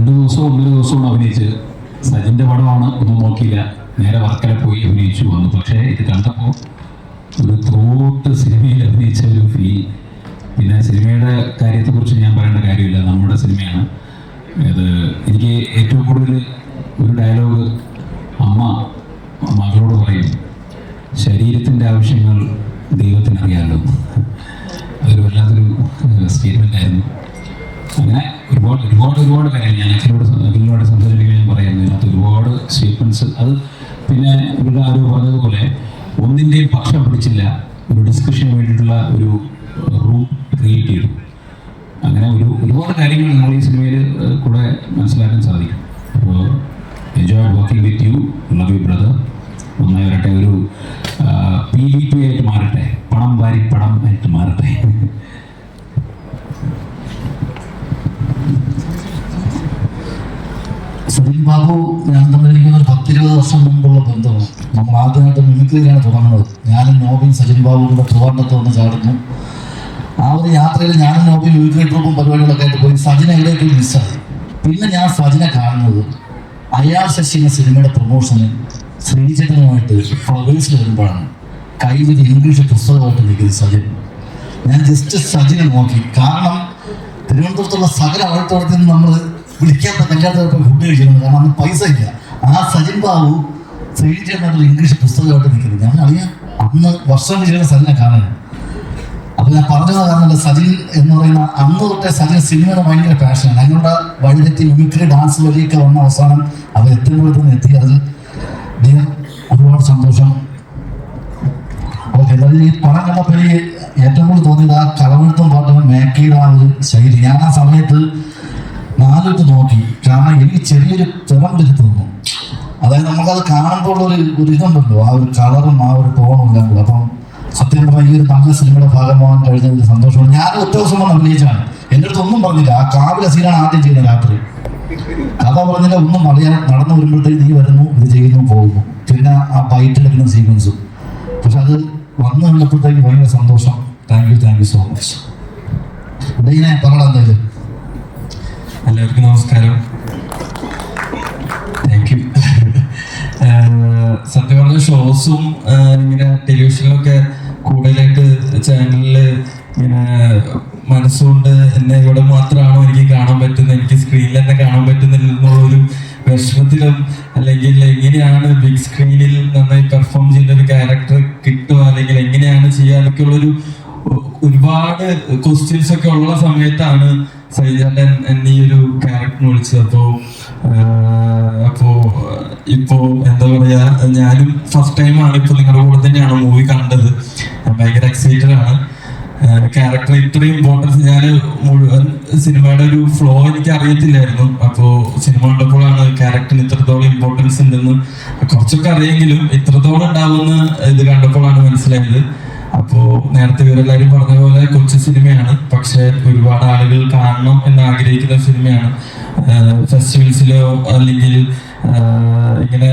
രണ്ട് ദിവസവും ഒന്നര ദിവസവും അഭിനയിച്ച് സജിന്റെ പടമാണ് ഒന്നും നോക്കിയില്ല. നേരെ വർക്കല പോയി അഭിനയിച്ചു വന്നു. പക്ഷേ ഇത് കണ്ടപ്പോൾ ഒരു തോട്ട് സിനിമയിൽ അഭിനയിച്ച ഒരു ഫീൽ പിന്നെ സിനിമയുടെ കാര്യത്തെക്കുറിച്ച് ഞാൻ പറയേണ്ട കാര്യമില്ല. നമ്മുടെ സിനിമയാണ്. അത് എനിക്ക് ഏറ്റവും കൂടുതൽ ഒരു ഡയലോഗ് അമ്മ മകളോട് പറയും ശരീരത്തിന്റെ ആവശ്യങ്ങൾ ദൈവത്തിനറിയാമല്ലോ അതൊരു വല്ലാത്തൊരു സ്റ്റേറ്റ്മെന്റ് ആയിരുന്നു. അങ്ങനെ ഒരുപാട് ഒരുപാട് ഒരുപാട് കാര്യങ്ങൾ ഞാൻ അച്ഛനോട് അഖിലോട് സംസാരിക്കുക ഞാൻ പറയുന്നത് അതിനകത്ത് ഒരുപാട് സ്റ്റേറ്റ്മെൻസ് അത് പിന്നെ ഇവിടെ ആരോ പറഞ്ഞതുപോലെ ഒന്നിന്റെയും പക്ഷം പിടിച്ചില്ല. ഒരു ഡിസ്കഷന് വേണ്ടിയിട്ടുള്ള ഒരു റൂം ക്രിയേറ്റ് ചെയ്തു. അങ്ങനെ ഒരു ഒരുപാട് കാര്യങ്ങൾ നമ്മൾ ഈ സിനിമയിൽ കൂടെ മനസ്സിലാക്കാൻ സാധിക്കും അപ്പോൾ enjoy working with you love you brother നന്നായി വരട്ടെ ഒരു പി വി പി ആയിട്ട് മാറട്ടെ പണം വാരി പണം ആയിട്ട് മാറട്ടെ സലീം ബാബു ഞാൻ തമ്മിലിരിക്കുന്ന ഒരു പത്തിരുപത് വർഷം മുമ്പുള്ള ബന്ധമാണ് നമ്മൾ മിമിക്രിയിലാണ് തുടങ്ങുന്നത്. ഞാനും നോബിയും സജിൻ ബാബുവും കൂടെ വന്ന് ചാടുന്നു. ആ ഒരു യാത്രയിൽ ഞാനും നോബിയും മിമിക്രി ട്രൂപ്പും പരിപാടികളൊക്കെ ആയിട്ട് പോയി. സജിനെ എവിടേക്ക് മിസ്സായി പിന്നെ ഞാൻ സജിനെ കാണുന്നത് അയാൾ ശശി സിനിമയുടെ പ്രൊമോഷന് ശ്രീചേട്ടനുമായിട്ട് ഫ്ലവേഴ്സിൽ വരുമ്പോഴാണ്. കയ്യിൽ ഇംഗ്ലീഷ് പുസ്തകമായിട്ട് നിൽക്കുന്നത് സജിൻ. ഞാൻ ജസ്റ്റ് സജിനെ നോക്കി. കാരണം തിരുവനന്തപുരത്തുള്ള സകല ആൾത്തോടത്തിൽ നിന്ന് നമ്മൾ വിളിക്കാത്ത കല്യാണത്തിൽ പോയി ഫുഡ് കഴിക്കുന്നത് കാരണം അന്ന് പൈസ ഇല്ല. ആ സജിൻ ബാബു ശ്രീചേട്ടനായിട്ടുള്ള ഇംഗ്ലീഷ് പുസ്തകമായിട്ട് നിൽക്കുന്നത്. ഞാൻ അറിയാം അന്ന് വർഷം ചെയ്യുന്ന സജിനെ കാണാൻ. അപ്പൊ ഞാൻ പറഞ്ഞത് കാരണം സജിൻ എന്ന് പറയുന്ന അന്ന് തൊട്ടേ സജിൻ സിനിമയുടെ ഭയങ്കര പാഷനാണ് ഞങ്ങളുടെ വഴിതെറ്റി മിമിക്രി ഡാൻസ് വഴിയൊക്കെ വന്ന അവസാനം അവർ എത്തുമ്പോഴത്തേന്ന് എത്തി. അതിൽ ഡിയർ ഒരുപാട് സന്തോഷം. ഈ പണം കണ്ടപ്പോൾ ഏറ്റവും കൂടുതൽ തോന്നിയത് ആ കളവെടുത്തും പാട്ടും മേക്കയുടെ ആ ഒരു ശൈലി. ഞാൻ ആ സമയത്ത് നാലിട്ട് നോക്കി. കാരണം എനിക്ക് ചെറിയൊരു തിറം തോന്നും അതായത് നമുക്കത് കാണുമ്പോൾ ഒരു ഒരു ഇതുണ്ടല്ലോ. ആ ഒരു കളറും ആ ഒരു ടോണും എല്ലാം കൂടെ. അപ്പം സത്യം പറഞ്ഞാൽ ഈ ഒരു നല്ല സിനിമയുടെ ഭാഗമാകാൻ കഴിഞ്ഞതിൽ സന്തോഷമാണ്. ഞാൻ ഒറ്റ ദിവസം വന്ന് അഭിനയിച്ചാണ് എന്റെ അടുത്ത് ഒന്നും പറഞ്ഞില്ല. ആ കാവിലെ സീനാണ് ആദ്യം ചെയ്യുന്നത് രാത്രി. കഥ പറഞ്ഞില്ല ഒന്നും അറിയാൻ നടന്നു വരുമ്പോഴത്തേക്ക് നീ വരുന്നു ഇത് ചെയ്യുന്നു പോകുന്നു. പിന്നെ ആ ബൈറ്റിലെടുക്കുന്ന സീക്വൻസും. പക്ഷെ അത് വന്നു കഴിഞ്ഞപ്പോഴത്തേക്ക് ഭയങ്കര സന്തോഷം. Thank you thank you so much ഡീനെ പറയണം എന്തായാലും എല്ലാവർക്കും നമസ്കാരം. സത്യം പറഞ്ഞ ഷോസും ഇങ്ങനെ ടെലിവിഷനിലൊക്കെ കൂടുതലായിട്ട് ചാനലിൽ ഇങ്ങനെ മനസ്സുകൊണ്ട് എന്നെ ഇവിടെ മാത്രമാണോ എനിക്ക് കാണാൻ പറ്റുന്നത് എനിക്ക് സ്ക്രീനിൽ തന്നെ കാണാൻ പറ്റുന്നില്ല എന്നുള്ളൊരു വിഷമത്തിലും അല്ലെങ്കിൽ എങ്ങനെയാണ് ബിഗ് സ്ക്രീനിൽ നന്നായി പെർഫോം ചെയ്യുന്ന ഒരു ക്യാരക്ടർ കിട്ടുക അല്ലെങ്കിൽ എങ്ങനെയാണ് ചെയ്യുക ഒ- ഒരുപാട് ക്വസ്റ്റ്യൻസ് ഒക്കെ ഉള്ള സമയത്താണ് സൈജാൻ എന്നെ ഒരു ക്യാരക്ടറിനെ വിളിച്ചത്. അപ്പോ ഇപ്പോ എന്താ പറയാ ഞാനും ഫസ്റ്റ് ടൈമാണ് ഇപ്പൊ നിങ്ങളുടെ കൂടെ തന്നെയാണ് മൂവി കണ്ടത്. ഭയങ്കര എക്സൈറ്റഡ് ആണ്. ക്യാരക്ടർ ഇത്രയും ഇമ്പോർട്ടൻസ് ഞാൻ മുഴുവൻ സിനിമയുടെ ഒരു ഫ്ലോ എനിക്ക് അറിയത്തില്ലായിരുന്നു. അപ്പോ സിനിമ കണ്ടപ്പോഴാണ് ക്യാരക്ടറിന് ഇത്രത്തോളം ഇമ്പോർട്ടൻസ് ഉണ്ടെന്ന് കുറച്ചൊക്കെ അറിയെങ്കിലും ഇത്രത്തോളം ഉണ്ടാവുമെന്ന് ഇത് കണ്ടപ്പോഴാണ് മനസ്സിലായത്. അപ്പോ നേരത്തെ ഇവരെല്ലാരും പറഞ്ഞ പോലെ കൊച്ചു സിനിമയാണ്. പക്ഷെ ഒരുപാട് ആളുകൾ കാണണം എന്ന് ആഗ്രഹിക്കുന്ന സിനിമയാണ്. ഫെസ്റ്റിവൽസിലോ അല്ലെങ്കിൽ ഇങ്ങനെ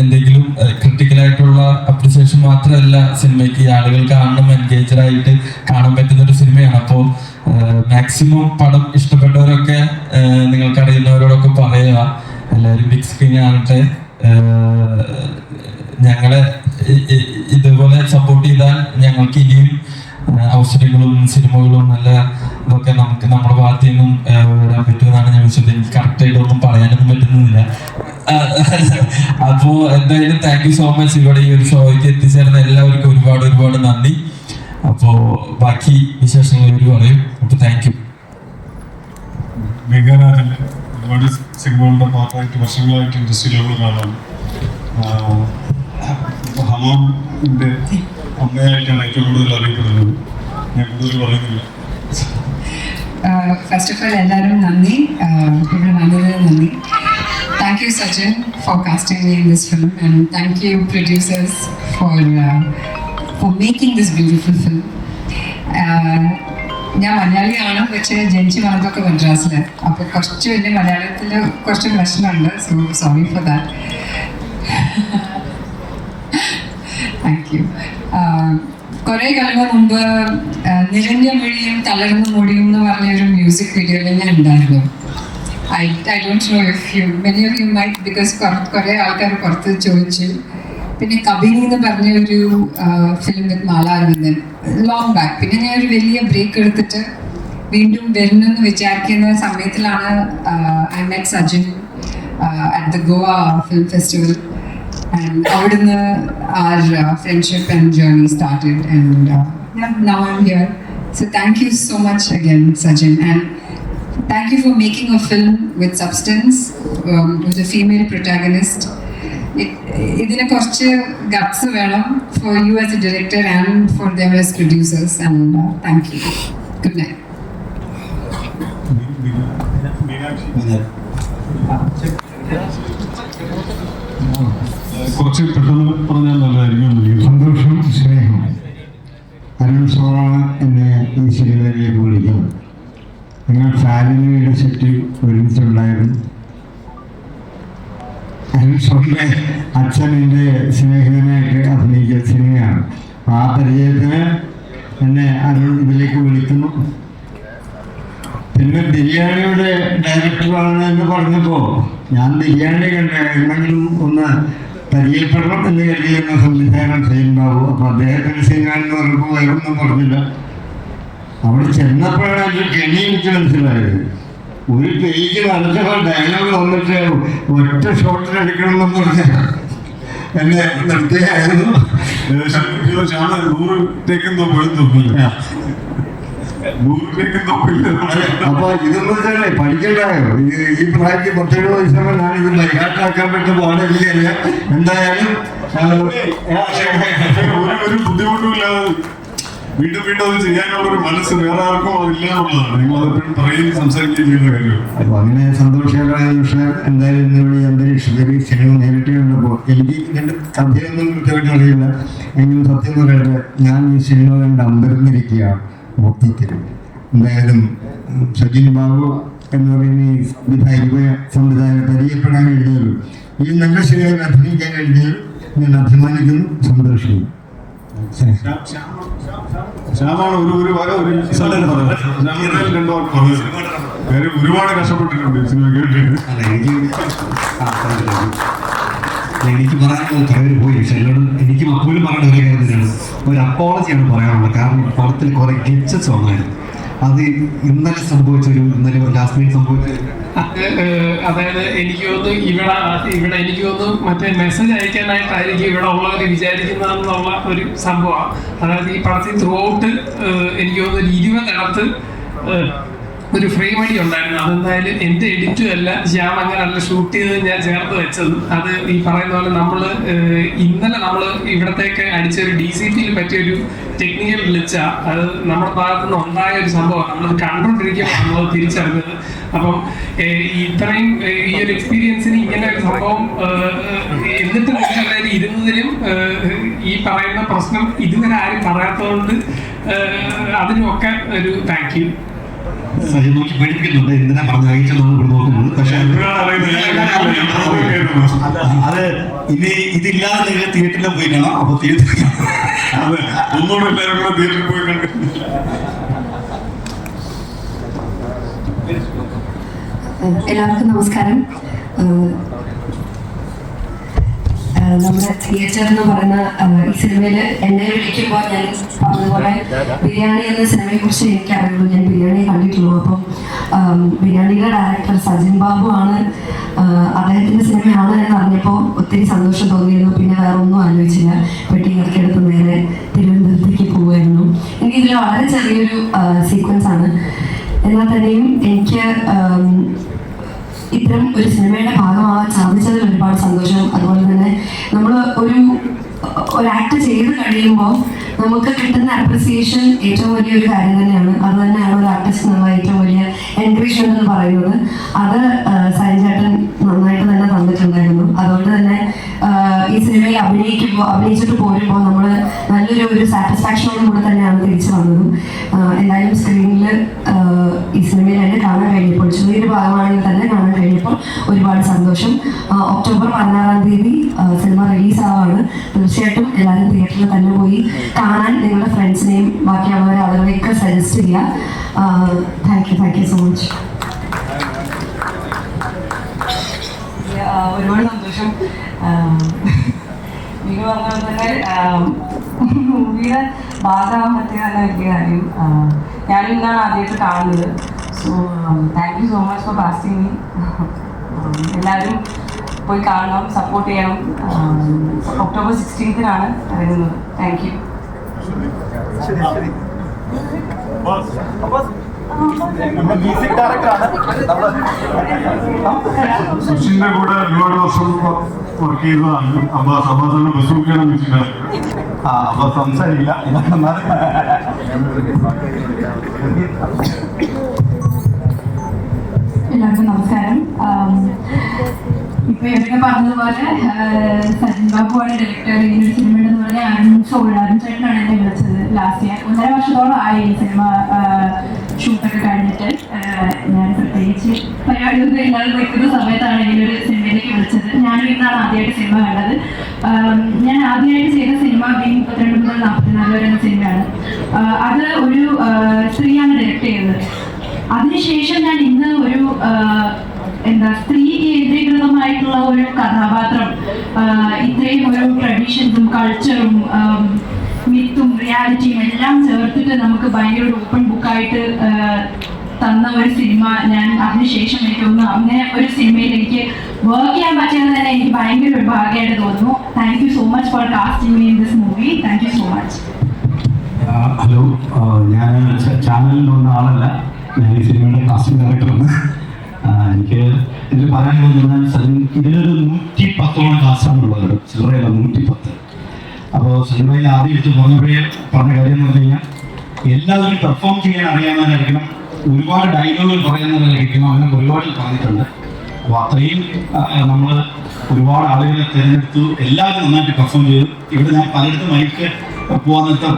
എന്തെങ്കിലും ക്രിട്ടിക്കലായിട്ടുള്ള അപ്രിസിയേഷൻ മാത്രമല്ല സിനിമയ്ക്ക് ആളുകൾ കാണണം എൻഗേജഡ് കാണാൻ പറ്റുന്ന ഒരു സിനിമയാണ്. അപ്പോൾ മാക്സിമം പടം ഇഷ്ടപ്പെട്ടവരൊക്കെ നിങ്ങൾക്കറിയുന്നവരോടൊക്കെ പറയുക. എല്ലാവരും ബിഗ് സ്ക്രീൻ ആകട്ടെ. ഞങ്ങളെ ഇതുപോലെ സപ്പോർട്ട് ചെയ്താൽ ഞങ്ങൾക്ക് ഇനിയും അവസരങ്ങളും സിനിമകളും നല്ല ഇതൊക്കെ നമുക്ക് നമ്മുടെ ഭാഗത്ത് നിന്നും വരാൻ പറ്റുമെന്നാണ് ഞാൻ വിശ്വസിച്ചത് എനിക്ക് കറക്റ്റായിട്ട് ഒന്നും പറയാനൊന്നും പറ്റുന്നില്ല. ആ, അപ്പോ എന്തായാലും താങ്ക് യു സോ മച്ച് ഇവിടെ ഈ ഒരു ഷോയ്ക്ക് എത്തിച്ചേർന്ന എല്ലാവർക്കും ഒരുപാട് ഒരുപാട് നന്ദി. അപ്പോ ബാക്കി വിശേഷങ്ങൾ ഇവർ പറയും. അപ്പൊ താങ്ക് യു ഒരുപാട് സിനിമകളുടെ പാർട്ടായിട്ട് വർഷങ്ങളായിട്ട് ഇൻഡസ്ട്രിയിലുള്ള ഒരാളാണ് ഹമാമിന്റെ അമ്മയായിട്ടാണ് ഏറ്റവും കൂടുതൽ അറിയപ്പെടുന്നത് ഞാൻ കൂടുതൽ പറയുന്നില്ല. ഫസ്റ്റ് ഓഫ് ഓൾ എല്ലാവരും നന്ദി. ഇവിടെ വന്നതിന് നന്ദി. Thank you Sachin for casting in this film and thank you producers for for making this beautiful film ഞാൻ മലയാളിയാണ് പക്ഷേ ജനിച്ച് വന്നതൊക്കെ മദ്രാസിൽ അപ്പോൾ കുറച്ച് വലിയ മലയാളത്തിൽ കുറച്ച് പ്രശ്നമുണ്ട്. So sorry for that thank you കുറെ കാലം മുമ്പ് നിരഞ്ഞ മൊഴിയും തളർന്ന മൊഴിയും എന്ന് പറഞ്ഞ ഒരു മ്യൂസിക് വീഡിയോയിൽ ഞാൻ ഉണ്ടായിരുന്നു. I I don't know if you, many of you might, because കുറേ ആൾക്കാർ പുറത്ത് ചോദിച്ചു. പിന്നെ കബിനി എന്ന് പറഞ്ഞ ഒരു film with Mala Aravindan long back പിന്നെ ഞാൻ ഒരു വലിയ ബ്രേക്ക് എടുത്തിട്ട് വീണ്ടും വരുന്നെന്ന് വിചാരിക്കുന്ന സമയത്തിലാണ് I met Sajin at the Goa film festival and അവിടുന്ന് our friendship and journey started and now I'm here so thank you so much again Sajin and Thank you for making a film with substance, um, with a female protagonist. It, ഇതിനെ കുറച്ച് guts വേണം for you as a director and for them as producers and thank you good night Meenakshi കുറച്ച് പെട്ടെന്ന് പറഞ്ഞാൽ നല്ലതായിരിക്കും. സന്തോഷം സ്നേഹം. അരുൺ സോളാണ് എന്നെ ഈ സിനിമയിലേക്ക് വിളിക്കുന്നത്. നിങ്ങൾ ഫാമിലിയുടെ സെറ്റിൽ ഒരുമിച്ചുണ്ടായിരുന്നു. അരുൺ സോറിന്റെ അച്ഛൻ എന്റെ സ്നേഹിതനായിട്ട് അഭിനയിച്ച സിനിമയാണ്. ആ പരിചയത്തിന് എന്നെ അരുൺ ഇതിലേക്ക് വിളിക്കുന്നു. പിന്നെ ബിരിയാണിയുടെ ഡയറക്ടറാണ് എന്ന് പറഞ്ഞപ്പോൾ ഞാൻ ബിരിയാണി കണ്ട എന്തെങ്കിലും ഒന്ന് പരിചയപ്പെടണം എന്ന് കരുതിയിരുന്ന സംവിധാനം ചെയ്യുന്നുണ്ടാവും. അപ്പൊ അദ്ദേഹത്തിന് ചെയ്യാനെന്ന് പറയുമ്പോൾ വേറൊന്നും പറഞ്ഞില്ല. അവിടെ ചെന്നപ്പോഴാണ് ഒരു കെണി എനിക്ക് മനസ്സിലായത്. ഒരു പേജ് വരച്ചപ്പോൾ ഡയലോഗ് വന്നിട്ട് ഒറ്റ ഷോട്ടിൽ എടുക്കണമെന്ന് പറഞ്ഞ എന്നെ നിർത്തിയായിരുന്നു. നൂറ് ടേക്കെന്തോ പോയി പോയില്ല അപ്പൊ ഇതെന്ന് വെച്ചാലേ പഠിക്കണ്ടായോ ഇത് ഈ പ്രായത്തിൽ പത്തെഴുപത് വയസ്സാണ് ഞാൻ ഇത് ബൈഹാട്ടാക്കാൻ പറ്റുന്ന പാടില്ല എന്തായാലും ഒരു ഒരു ബുദ്ധിമുട്ടുമില്ലാതെ വീണ്ടും വീണ്ടും അത് ചെയ്യാനുള്ള ഒരു മനസ്സ് വേറെ ആർക്കും അതില്ല എന്നുള്ളതാണ്. നിങ്ങൾ അതെപ്പോഴും പറയുകയും സംസാരിക്കുകയും ചെയ്യുന്ന കാര്യമാണ്. അപ്പൊ അങ്ങനെ സന്തോഷകരമായ വിഷയം എന്തായാലും ഇന്നിവിടെ അന്തരീക്ഷത്തിൽ സിനിമ നേരിട്ട് കണ്ടപ്പോൾ എനിക്ക് ഇതിന്റെ കഥയൊന്നും കൃത്യമായിട്ട് അറിയില്ല. എങ്കിലും സത്യം പറയട്ടെ ഞാൻ ഈ സിനിമ കണ്ട് അമ്പരന്നിരിക്കുകയാണ്. മൊത്തത്തിൽ എന്തായാലും സജിൻ ബാബു എന്ന് പറയുന്ന ഈ സംവിധായക സംവിധാനം പരിചയപ്പെടാൻ എഴുതിയത് ഈ നല്ല സിനിമയിൽ അഭിനയിക്കാൻ എഴുതിയത് ഞാൻ അഭിമാനിക്കുന്നു സന്തോഷിക്കുന്നു. ശ്യാമാണ് ഒരു ഒരു ഒരുപാട് കഷ്ടപ്പെട്ടിട്ടുണ്ട് സിനിമ കേട്ടിട്ട്. എനിക്ക് പറയാൻ കുറെ കുറേ പോയി. പക്ഷെ എല്ലാവരും എനിക്ക് അപ്പോഴും പറയേണ്ട ഒരു കാര്യം തന്നെയാണ് ഒരു അപ്പോളജിയാണ് പറയാനുള്ളത്. കാരണം പടത്തിൽ കുറെ ഗെച്ചസ് വന്നായിരുന്നു. അത് ഇന്നലെ സംഭവിച്ച ഒരു ഇന്നലെ ലാസ്റ്റ് മിനിറ്റ് സംഭവിച്ച അതായത് എനിക്ക് തോന്നുന്നു ഇവിടെ ഇവിടെ എനിക്ക് തോന്നുന്നു മറ്റേ മെസ്സേജ് അയക്കാനായിട്ടായിരിക്കും ഇവിടെ ഉള്ളവർ വിചാരിക്കുന്നതെന്നുള്ള ഒരു സംഭവമാണ്. അതായത് ഈ പടത്തിൽ ത്രൂ ഔട്ട് എനിക്ക് തോന്നുന്നു ഒരു ഇരുപതിടത്ത് ഒരു ഫ്രെയിം അടി ഉണ്ടായിരുന്നു. അതെന്തായാലും എന്റെ എഡിറ്റും അല്ല ശ്യാം അങ്ങനല്ല ഷൂട്ട് ചെയ്ത് ഞാൻ ചേർത്ത് വെച്ചത്. അത് ഈ പറയുന്ന പോലെ നമ്മൾ ഇന്നലെ നമ്മൾ ഇവിടത്തേക്ക് അടിച്ച ഒരു ഡി സി പിയിൽ പറ്റിയൊരു ടെക്നിക്കൽ ഗ്ലിച്ച അത് നമ്മുടെ ഭാഗത്തു നിന്ന് ഉണ്ടായ ഒരു സംഭവമാണ്. നമ്മളത് കണ്ടുകൊണ്ടിരിക്കുമ്പോൾ നമ്മൾ തിരിച്ചറിഞ്ഞത്. അപ്പം ഇത്രയും ഈ ഒരു എക്സ്പീരിയൻസിന് ഇങ്ങനെ ഒരു സംഭവം എന്നിട്ട് നിങ്ങളെല്ലാവരും ഇരുന്നതിനും ഈ പറയുന്ന പ്രശ്നം ഇതുവരെ ആരും പറയാത്തതുകൊണ്ട് അതിനൊക്കെ ഒരു താങ്ക് യു നോക്കി പേടിപ്പിക്കുന്നുണ്ട്. എന്തിനാ പറഞ്ഞ അയച്ചെന്നാണ് ഇവിടെ നോക്കുന്നത്. പക്ഷേ. അത്. ഇനി ഇതില്ലാതെ നിങ്ങൾ തിയേറ്ററിൽ പോയി കാണാം. അപ്പൊ തിയേറ്ററിൽ അതെ. ഒന്നുകൂടെ എല്ലാവരും കൂടെ തിയേറ്ററിൽ പോയി എല്ലാവർക്കും നമസ്കാരം. നമ്മുടെ തിയേറ്റർ എന്ന് പറയുന്ന ഈ സിനിമയിൽ എന്നെ വിളിക്കുമ്പോൾ ഞാൻ പറഞ്ഞതുപോലെ ബിരിയാണി എന്ന സിനിമയെ കുറിച്ച് എനിക്ക് അറിയുള്ളൂ ഞാൻ ബിരിയാണി കണ്ടിട്ടുള്ളൂ. അപ്പം ബിരിയാണിയുടെ ഡയറക്ടർ സജിൻ ബാബു ആണ് അദ്ദേഹത്തിന്റെ സിനിമയാണ് എന്ന് അറിഞ്ഞപ്പോൾ ഒത്തിരി സന്തോഷം തോന്നിയിരുന്നു. പിന്നെ വേറെ ഒന്നും ആലോചിച്ചില്ല. പെട്ടി ഇറക്കിയെടുത്ത് നേരെ തിരുവനന്തപുരത്തേക്ക് പോവുമായിരുന്നു. എനിക്ക് ഇതിൽ വളരെ ചെറിയൊരു സീക്വൻസ് ആണ്. എന്നാൽ തന്നെയും എനിക്ക് ഇത്തരം ഒരു സിനിമയുടെ ഭാഗമാവാൻ സാധിച്ചതിൽ ഒരുപാട് സന്തോഷം. അതുപോലെ തന്നെ നമ്മൾ ഒരു ഒരു ആക്ട് ചെയ്ത് കഴിയുമ്പോൾ നമുക്ക് കിട്ടുന്ന അപ്രിസിയേഷൻ ഏറ്റവും വലിയ ഒരു കാര്യം തന്നെയാണ്. അത് തന്നെയാണ് ഒരു ആർട്ടിസ്റ്റ് എന്നുള്ള ഏറ്റവും വലിയ എൻകറേജ്മെന്റ് എന്ന് പറയുന്നത്. അത് സൈൻചേട്ടൻ നന്നായിട്ട് തന്നെ തന്നിട്ടുണ്ടായിരുന്നു. അതുകൊണ്ട് തന്നെ ഈ സിനിമയിൽ അഭിനയിക്കുമ്പോൾ അഭിനയിച്ചിട്ട് പോരുമ്പോൾ നമ്മൾ നല്ലൊരു ഒരു സാറ്റിസ്ഫാക്ഷനോടും കൂടെ തന്നെയാണ് തിരിച്ചു വന്നത്. എന്തായാലും സ്ക്രീനിൽ ഈ സിനിമയിൽ എന്നെ കാണാൻ കഴിഞ്ഞപ്പോൾ ചെറിയൊരു ഭാഗമാണെങ്കിൽ തന്നെ ഒരുപാട് സന്തോഷം. ഒക്ടോബർ പതിനാറാം തീയതി സിനിമ റിലീസ് ആവാണ് തീർച്ചയായിട്ടും എല്ലാവരും തിയേറ്ററിൽ തന്നെ പോയി കാണാൻ നിങ്ങളുടെ ഫ്രണ്ട്സിനെയും ബാക്കിയുള്ളവരെ അവരുടെയൊക്കെ സജസ്റ്റ് ചെയ്യുക thank you thank you so much ഒരുപാട് സന്തോഷം. നിങ്ങൾ പറഞ്ഞ പോലെ തന്നെ മൂവിയുടെ ഭാഗമാകാൻ പറ്റിയതാണ് വലിയ കാര്യം ഞാനും ഇന്നാണ് ആദ്യമായിട്ട് കാണുന്നത്. So thank you so much for passing me എല്ലാവരും പോയി കാണണം സപ്പോർട്ട് ചെയ്യണം. ഒക്ടോബർ സിക്സ്റ്റീൻത്തിനാണ് ഇറങ്ങുന്നത്. താങ്ക് യു സുഷിന്റെ കൂടെ ഒരുപാട് വർഷം വർക്ക് ചെയ്തതാണ്. അബ്ബാസ് അബ്ബാസിന്റെ ബസൂക്കാണ് മ്യൂസിക് ആ അപ്പൊ സംസാരിക്കില്ല എല്ലാവർക്കും നമസ്കാരം. ഇപ്പൊ ഇവിടെ പറഞ്ഞതുപോലെ സജിൻ ബാബുവാണ് ഡയറക്ടർ ഇങ്ങനെ സിനിമ എന്ന് പറഞ്ഞാൽ ഞാനും സോഴാരും ചേട്ടനാണ് എന്നെ വിളിച്ചത് ലാസ്റ്റ് ഇയർ ഒന്നര വർഷത്തോളം ആയി സിനിമ ഷൂട്ടൊക്കെ കഴിഞ്ഞിട്ട്. ഞാൻ പ്രത്യേകിച്ച് പരിപാടിയൊന്നും ഇല്ലാതെ നിൽക്കുന്ന സമയത്താണ് ഒരു സിനിമയിലേക്ക് വിളിച്ചത്. ഞാനും ഇന്നാണ് ആദ്യമായിട്ട് സിനിമ കണ്ടത്. ഞാൻ ആദ്യമായിട്ട് ചെയ്ത സിനിമ ബി മുപ്പത്തിരണ്ട് മുതൽ നാൽപ്പത്തിനാല് വരെ സിനിമയാണ് അത് ഒരു സ്ത്രീയാണ് ഡയറക്ട് ചെയ്തത്. അതിനുശേഷം ഞാൻ ഇന്ന് ഒരു എന്താ സ്ത്രീ കേന്ദ്രീകൃതമായിട്ടുള്ള ഒരു കഥാപാത്രം ഇത്രയും ഒരു ട്രഡീഷൻസും കൾച്ചറും മിത്തും റിയാലിറ്റിയും എല്ലാം ചേർത്തിട്ട് നമുക്ക് ഭയങ്കര ഒരു ഓപ്പൺ ബുക്കായിട്ട് തന്ന ഒരു സിനിമ ഞാൻ അതിനുശേഷം എനിക്ക് തോന്നുന്നു അങ്ങനെ ഒരു സിനിമയിൽ എനിക്ക് വർക്ക് ചെയ്യാൻ പറ്റിയത് തന്നെ എനിക്ക് ഭയങ്കര ഒരു ഭാഗ്യമായിട്ട് തോന്നുന്നു. Thank you so much for casting in this movie thank you so much hello ഞാൻ ചാനലിൽ വന്ന ആളല്ല. ഞാൻ ഈ സിനിമയുടെ കാസ്റ്റിംഗ് ഡയറക്ടറാണ് എനിക്ക് ഇതിൽ പറയാൻ പോകുന്നത് ഇതിലൊരു നൂറ്റി പത്തോളം കാസ്റ്റാണ് ഉള്ളത്. ചില്ലറയല്ല നൂറ്റി പത്ത് അപ്പോൾ സിനിമയിൽ ആദ്യം വെച്ച് പറഞ്ഞപ്പോഴേ പറഞ്ഞ കാര്യം എന്ന് പറഞ്ഞു കഴിഞ്ഞാൽ എല്ലാവരും പെർഫോം ചെയ്യാൻ അറിയാവുന്നവരായിരിക്കണം. ഒരുപാട് ഡയലോഗുകൾ പറയുന്നവരായിരിക്കണം. അങ്ങനെ ഒരുപാട് പറഞ്ഞിട്ടുണ്ട്. അപ്പോൾ അത്രയും നമ്മൾ ഒരുപാട് ആളുകളെ തിരഞ്ഞെടുത്തു. എല്ലാവരും നന്നായിട്ട് പെർഫോം ചെയ്തു. ഇവിടെ ഞാൻ പലയിടത്തും മൈക്ക് പോകാൻ നേരത്തെ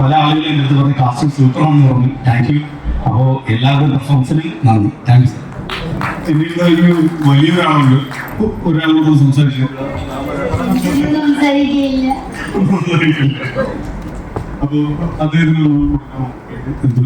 പല ആളുകളും എന്റെ അടുത്ത് പറഞ്ഞു കാസ്റ്റിംഗ് സൂപ്പറാണെന്ന് പറഞ്ഞു. താങ്ക് യു അപ്പോൾ എല്ലാവരുടെ പെർഫോമൻസിന് നന്ദി. താങ്ക് യു വലിയൊരാളുണ്ട്. ഒരാളോട് സംസാരിച്ചു സംസാരിക്കില്ല അപ്പോ അദ്ദേഹത്തിന് എന്തോ